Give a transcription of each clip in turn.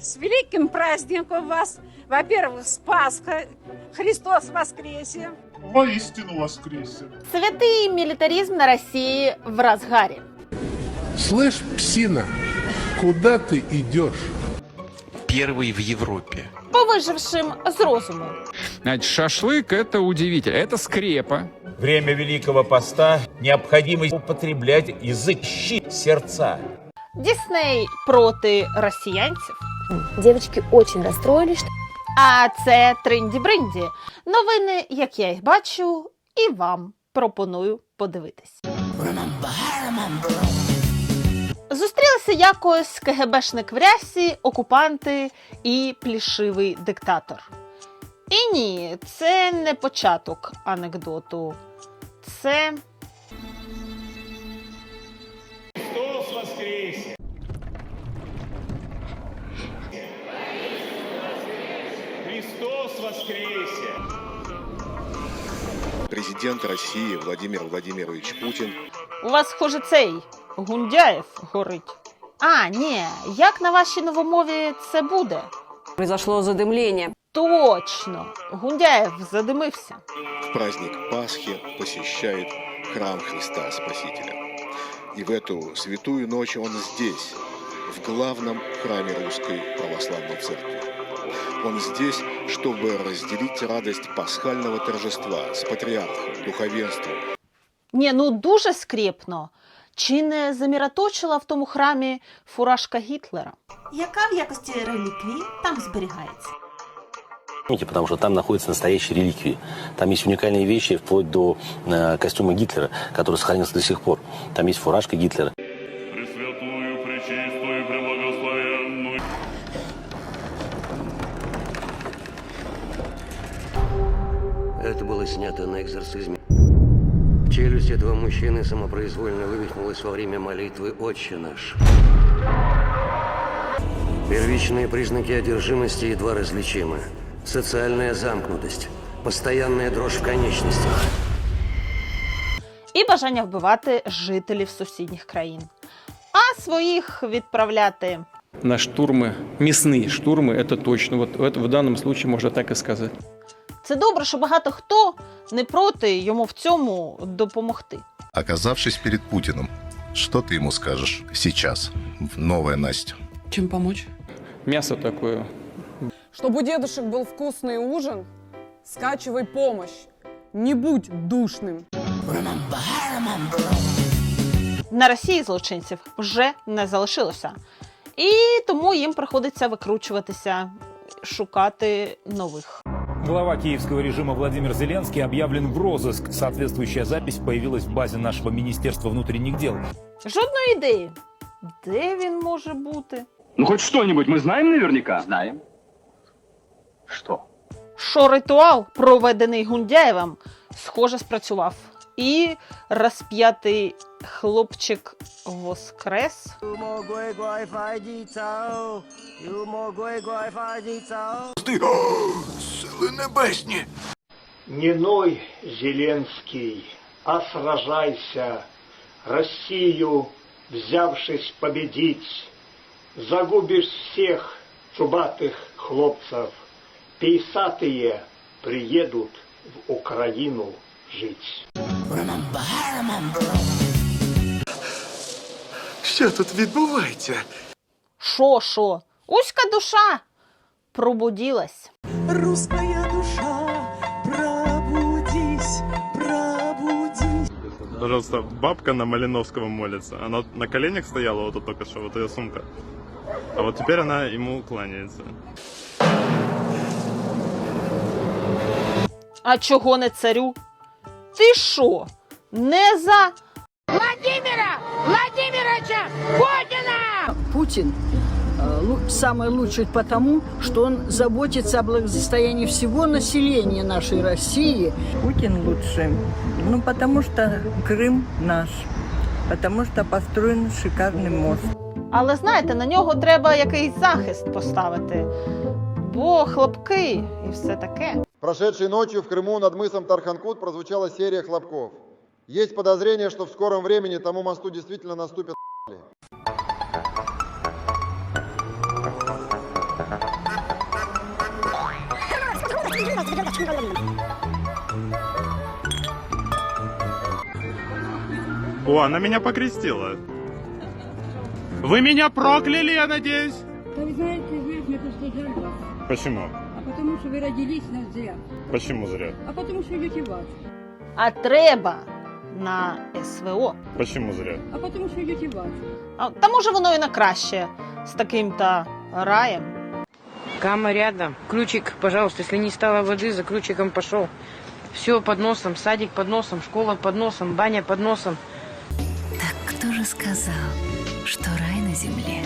С великим праздником вас! Во-первых, с Пасхой, Христос воскресе! Воистину воскресе. Святий мілітаризм на Росії в розгарі. Слышь, псина, куда ты идешь? Первый в Европе. По вижившим з розуму. Значит, шашлык это удивительно. Это скрепа. Время Великого Поста необходимо употреблять язык щи сердца. Дісней проти росіянців. Девочки очень расстроились, что А це тринді-бринді. Новини, як я їх бачу, і вам пропоную подивитись. Зустрілися якось КГБшник в рясі, окупанти і плішивий диктатор. І ні, це не початок анекдоту. Це Президент России Владимир Владимирович Путин у вас, схоже, цей Гундяєв горить. А, ні, як на вашій новомові це буде? произошло задымление. Точно, Гундяєв задимився. в праздник Пасхи посещает храм Христа Спасителя. И в эту святую ночь он здесь, в главном храме Русской Православной Церкви. Он здесь, чтобы разделить радость пасхального торжества с патриархом, духовенством, Ні, ну дуже скрєпно. Чи не заміраточила в тому храмі фуражка Гітлера? яка в якості реліквії там зберігається. Потому что там находятся настоящие реликвии. Там есть уникальные вещи, вплоть до э, костюма Гитлера, который сохранился до сих пор. Там есть фуражка Гитлера. было снято на экзорцизме. Челюсть этого мужчины самопроизвольно вывихнулась во время молитвы «Отче наш». Первичные признаки одержимости едва различимы. Социальная замкнутость, постоянная дрожь в конечностях. І бажання вбивати жителів сусідніх країн. А своїх відправляти. На штурмы, мясные штурмы, это точно. Вот это в данном случае можно так и сказать. Це добре, що багато хто не проти йому в цьому допомогти. Оказавшись перед Путиным, что ты ему скажешь сейчас, в новая Настя? Чем помочь? Мясо такое. Щоб у дедушек был вкусный ужин, скачивай помощь. Не будь душним. На Росії злочинців вже не залишилося. І тому їм приходиться викручуватися, шукати нових. Глава киевского режима Владимир Зеленский объявлен в розыск. Соответствующая запись появилась в базе нашего Министерства внутренних дел. Жодної ідеї. Де він може бути? Ну хоть что-нибудь мы знаем наверняка? Знаем. Что? Що ритуал, проведений Гундяєвим, схоже, спрацював. І розп'ятий хлопчик воскрес. Не ной, Зеленский, а сражайся, Россию, взявшись победить, Загубишь всех чубатых хлопцев, Пейсатые приедут в Украину жить. Что тут відбувається? Шо, шо? Уська душа пробудилась. Русская душа, пробудись, пробудись. Пожалуйста, бабка на Малиновского молится. Она на коленях стояла вот тут только что, вот ее сумка. А вот теперь она ему кланяется. А чого не царю? Ти що? Не за Путин самый лучший потому, что он заботится о благосостоянии всего населения нашей России. Путин лучший. Ну, потому что Крым наш. Потому что построен шикарный мост. Але знаєте, на нього треба якийсь захист поставити. Бо хлопки і все таке. Прошедшей ночью в Крыму над мысом Тарханкут прозвучала серия хлопков. Есть подозрение, что в скором времени тому мосту действительно наступят О, она меня покрестила. Вы меня прокляли, я надеюсь? Вы знаете, нет, это что Почему? Потому что вы родились на зря. Почему зря? А потому что идете в ад. А треба на СВО. Почему зря? А потому что идете в ад. А, та може воно і на краще з таким та раєм. Кама рядом. Ключик, пожалуйста, если не стало воды, за ключиком пошел. Все под носом, садик под носом, школа под носом, баня под носом. Так кто же сказал, что рай на земле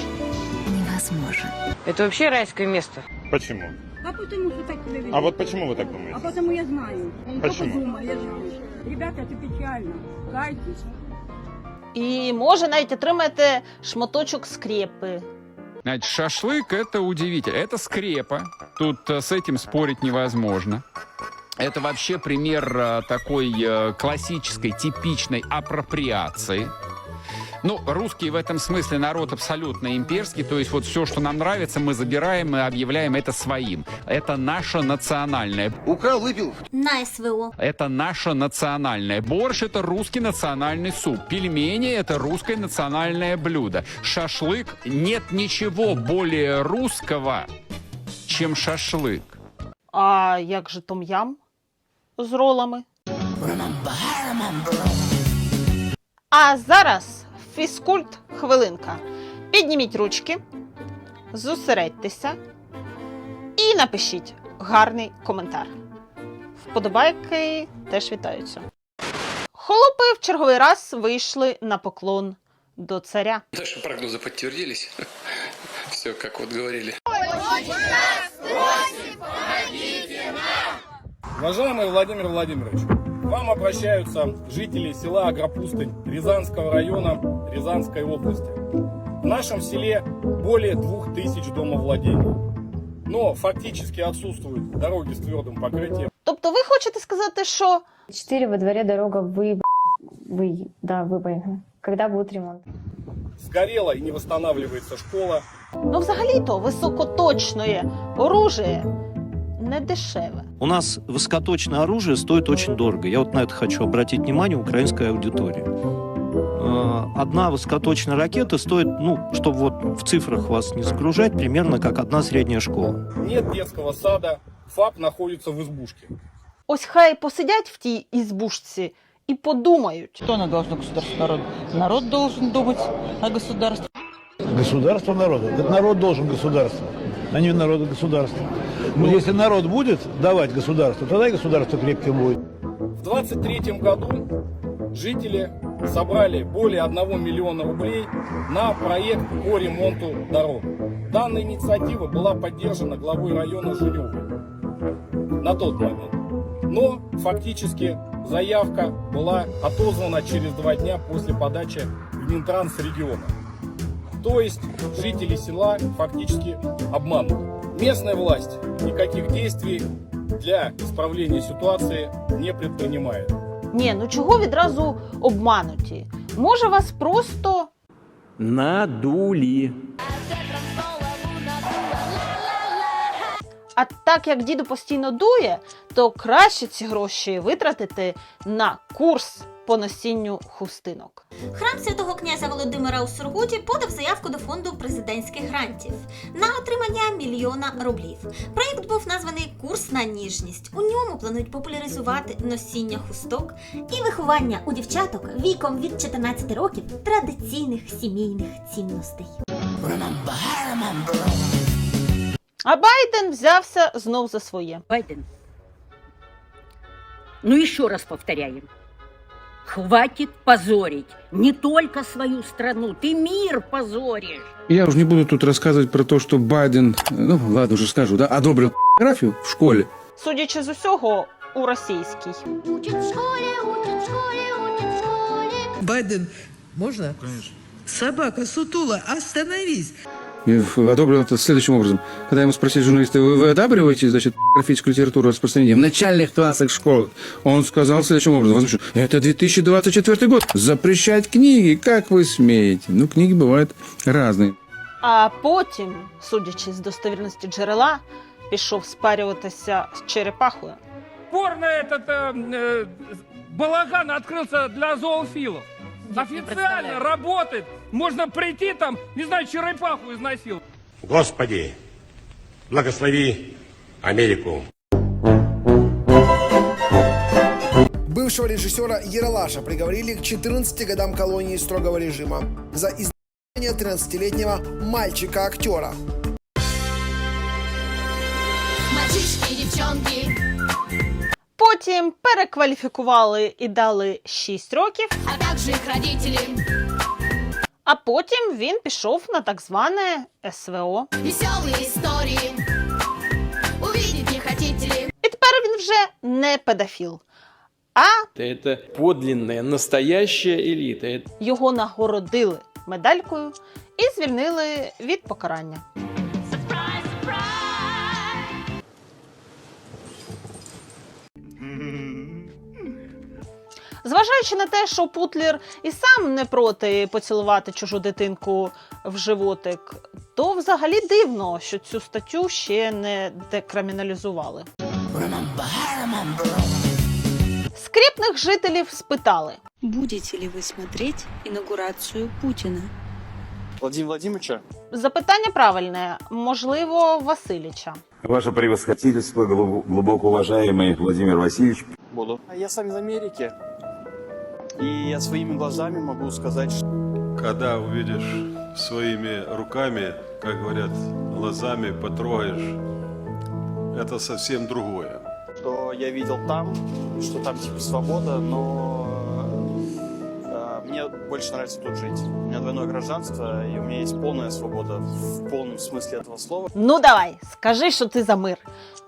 невозможен? Это вообще райское место. Почему? А потому что так тебя ведут. А вот почему вы так А думаете? потому я знаю. Он Почему? только думал, я знаю. Ребята, это печально. Кайтесь. І може навіть отримаєте шматочок скрепи. Значит, шашлык это удивительно. Это скрепа. Тут э, с этим спорить невозможно. Это вообще пример э, такой э, классической, типичной апроприации. Ну, русские в этом смысле народ абсолютно имперский, то есть вот все, что нам нравится, мы забираем и объявляем это своим. Это наше национальное. Украл, выпил. На СВО. Это наше национальное. Борщ – это русский национальный суп. Пельмени – это русское национальное блюдо. Шашлык – нет ничего более русского, чем шашлык. А як же том-ям з ролами? А зараз фізкульт хвилинка. Підніміть ручки, зосередьтеся і напишіть гарний коментар. Вподобайки теж вітаються. Холопи в черговий раз вийшли на поклон до царя. Наши прогнозы подтвердились. Все, как вот говорили. Уважаемый Владимир Владимирович, вам обращаются жители села Агропустынь Рязанского района Рязанской области. В нашем селе более двух тысяч домовладений. Но фактически отсутствуют дороги с твердым покрытием. Тобто ви хочете сказати, що Четыре во дворе дорога вы... Вы... Да, выбоина. Когда будет ремонт? Сгорела и не восстанавливается школа. ну взагалі-то високоточне оружие не дешеве. У нас высокоточное оружие стоит очень дорого. Я вот на это хочу обратить внимание украинской аудитории. Э, Одна высокоточная ракета стоит, ну, чтобы вот в цифрах вас не загружать, примерно как одна средняя школа. Нет детского сада. ФАП находится в избушке. Ось хай посидять в тій ізбушці і подумають. Что оно должно государство народ? Народ должен думать о государстве. Государство народа. Это народ должен государство, а не народ государство. Но если народ будет давать государство, тогда и государство крепким будет. В 23 году жители собрали более 1 миллиона рублей на проект по ремонту дорог. Данная инициатива была поддержана главой района Жулевой на тот момент. Но фактически заявка была отозвана через два дня после подачи в Минтранс региона. То есть жители села фактически обмануты. Местная власть никаких действий для исправления ситуации не предпринимает. Ні, ну чого відразу обмануті? Може вас просто Надули. А так як діду постійно дує, то краще ці гроші витратити на курс по носінню хустинок. Храм святого князя Володимира у Сургуті подав заявку до фонду президентських грантів на отримання мільйона рублів. Проєкт був названий Курс на ніжність. У ньому планують популяризувати носіння хусток і виховання у дівчаток віком від 14 років традиційних сімейних цінностей. А Байден взявся знов за своє. Байден. Ну еще раз повторяем. Хватит позорить не только свою страну, ты мир позоришь. Я уже не буду тут рассказывать про то, что Байден, ну ладно, уже скажу, да, одобрил фотографию в школе. Судячи з усього, у російській. Байден, можно? Конечно. Собака, сутула, остановись. Я одобрил это следующим образом. Когда ему спросили журналисты, вы, вы одабриваете, значит, графическую литературу распространения в начальных классах школ? Он сказал следующим образом. Возмущен, Это 2024 год. Запрещать книги, как вы смеете? Ну, книги бывают разные. А потім, судячи з достовірності джерела, пішов спарюватися з черепахою. Порно этот э, э, балаган открылся для зоофилов. Официально работает. Можно прийти там, не знаю, черепаху изнасиловать. Господи, благослови Америку. Бывшего режиссера Ералаша приговорили к 14 годам колонии строгого режима за изнасилование 13-летнего мальчика-актера. Мальчишки, девчонки, Потім перекваліфікували і дали 6 років, а также их родители. а потім він пішов на так зване СВО. Веселые истории. Увидеть не хотите ли? І тепер він вже не педофіл, а Это подлинная, настоящая элита. Это його нагородили медалькою і звільнили від покарання. Зважаючи на те, що Путлер і сам не проти поцілувати чужу дитинку в животик, то взагалі дивно, що цю статтю ще не декриміналізували. Скріпних жителів спитали. Будете ли вы смотреть инаугурацию Путина? Владимира Владимировича? Запитання правильне, можливо, Василіча. Ваше превосходительство, глубоко уважаемый Владимир Васильевич, Буду. Я сам из Америки. И я своими глазами могу сказать, что Когда увидишь своими руками, как говорят, глазами потрогаешь, это совсем другое. что я видел там, что там типа свобода, но э, мне больше нравится тут жить. У меня двойное гражданство, и у меня есть полная свобода в полном смысле этого слова. Ну давай, скажи, що ти за мир.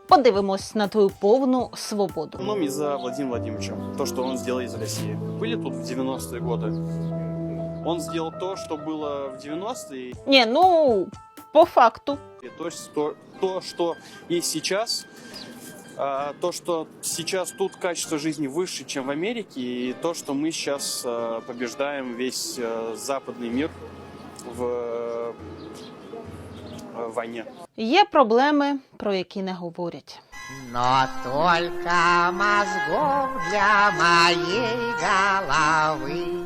Подивимось на твою повну свободу. В основном из-за Владимира Владимировича, то, что он сделал из России. Были тут в 90-е годы. Он сделал то, что было в 90-е, Ні, ну по факту. и то, что, то, что есть сейчас. А, то, что сейчас тут качество жизни выше, чем в Америке, и то, что мы сейчас а, побеждаем весь а, западный мир в а, войне. Є проблеми, про які не говорять. Но только мозгов для моей головы,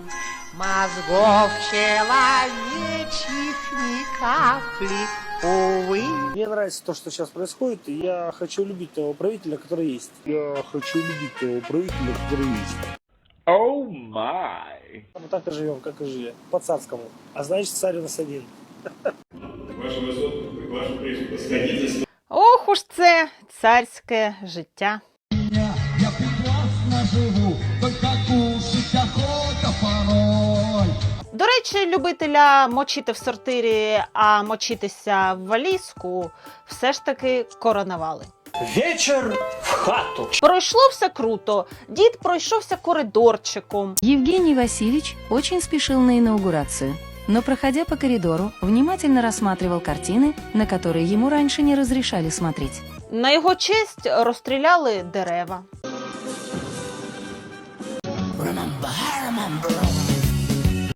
мозгов человечьих ни капли, увы. Мне нравится то, что сейчас происходит, и я хочу любить того правителя, который есть. Я хочу любить того правителя, который есть. Оу май! Мы так и живем, как и жили, по-царскому. А значит, царь у нас один. Ох уж це царське життя. живу, только кушать охота порой. До речі, любителя мочити в сортирі, а мочитися в валізку все ж таки коронавали. Вечер в хату. Пройшло все круто. Дід пройшовся коридорчиком. Евгений Васильевич очень спешил на инаугурацию, но, проходя по коридору, внимательно рассматривал картины, на которые ему раньше не разрешали смотреть. На його честь розстріляли дерева.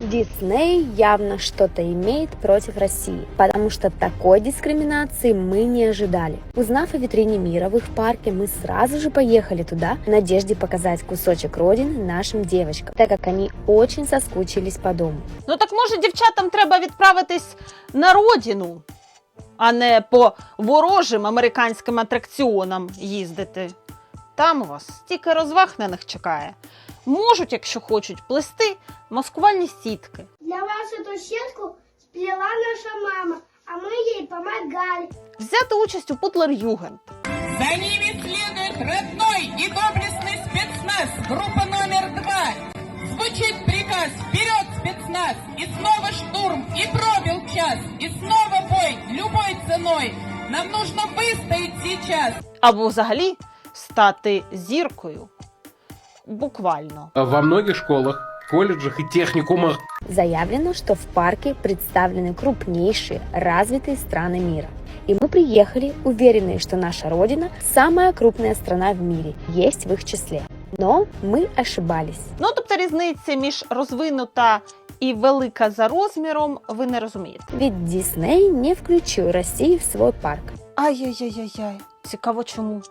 Дисней явно что-то имеет против России, потому что такой дискриминации мы не ожидали. Узнав о витрине мира в их парке, мы сразу же поехали туда в надежде показать кусочек родины нашим девочкам, так как они очень соскучились по дому. Ну так може дівчатам треба відправитись на родину, а не по ворожим американським атракціонам їздити. Там у вас стільки розваг на них чекає. Можуть, якщо хочуть, плести маскувальні сітки. Для вас эту сетку сплела наша мама, а мы ей помогали. Взяти участь у Путлер Югенд. За ними следует родной и доблестный спецназ, группа номер два. Звучит приказ «Вперед, спецназ!» И снова штурм, и пробил час, и снова бой, любой ценой. Нам нужно выстоять сейчас. Або взагалі стати зіркою. Буквально. Во многих школах, колледжах и техникумах Заявлено, что в парке представлены крупнейшие развитые страны мира. И мы приехали, уверенные, что наша Родина – самая крупная страна в мире, есть в их числе. Но мы ошибались. Ну, тобто різниця між розвинута і велика за розміром, ви не розумієте. Ведь Дисней не включил Россию в свой парк. Ай-яй-яй-яй. Цікаво чому.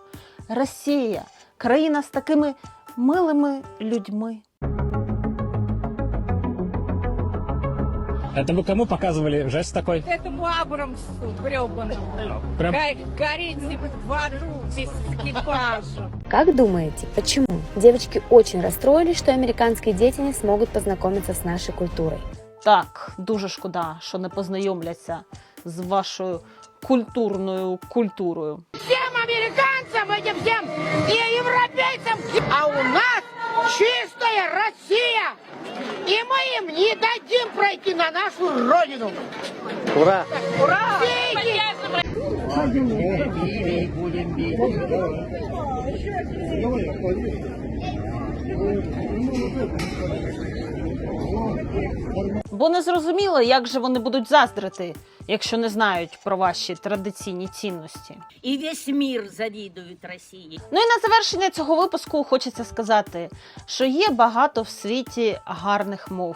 Росія країна з такими милими людьми. Это вы кому показывали жест такой? Этому Абрамсу гребаному. Прям- Гореть в аду без экипажа. Как думаете, почему? Девочки очень расстроились, что американские дети не смогут познакомиться с нашей культурой. Так, дуже шкода, що не познайомляться з вашою культурною культурою. Всем американцам, этим всем и европейцам, а у нас чистая Россия. И мы им не дадим пройти на нашу родину. Ура! Ура! Бо не зрозуміло, як же вони будуть заздрити, якщо не знають про ваші традиційні цінності. И весь мир завидует России. Ну і на завершення цього випуску хочеться сказати, що є багато в світі гарних мов: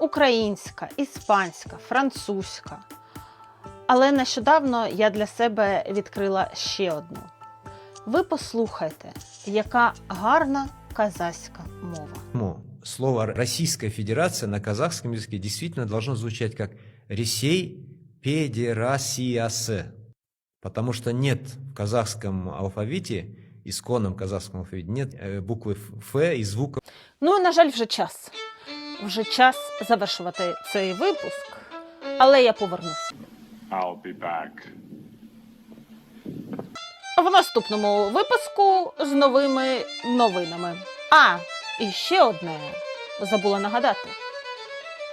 українська, іспанська, французька. Але нещодавно я для себе відкрила ще одну. Ви послухайте, яка гарна казахська мова Слово «Российская Федерация» на казахском языке действительно должно звучать как «Ресей Педерасиясе», потому что нет в казахском алфавите, исконном казахском алфавите, нет э, буквы «Ф» и звука Ну і на жаль, вже час. Вже час завершувати цей випуск, але я повернусь. I'll be back. в наступному випуску з новими новинами. А, і ще одне забула нагадати: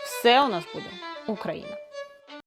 все у нас буде Україна.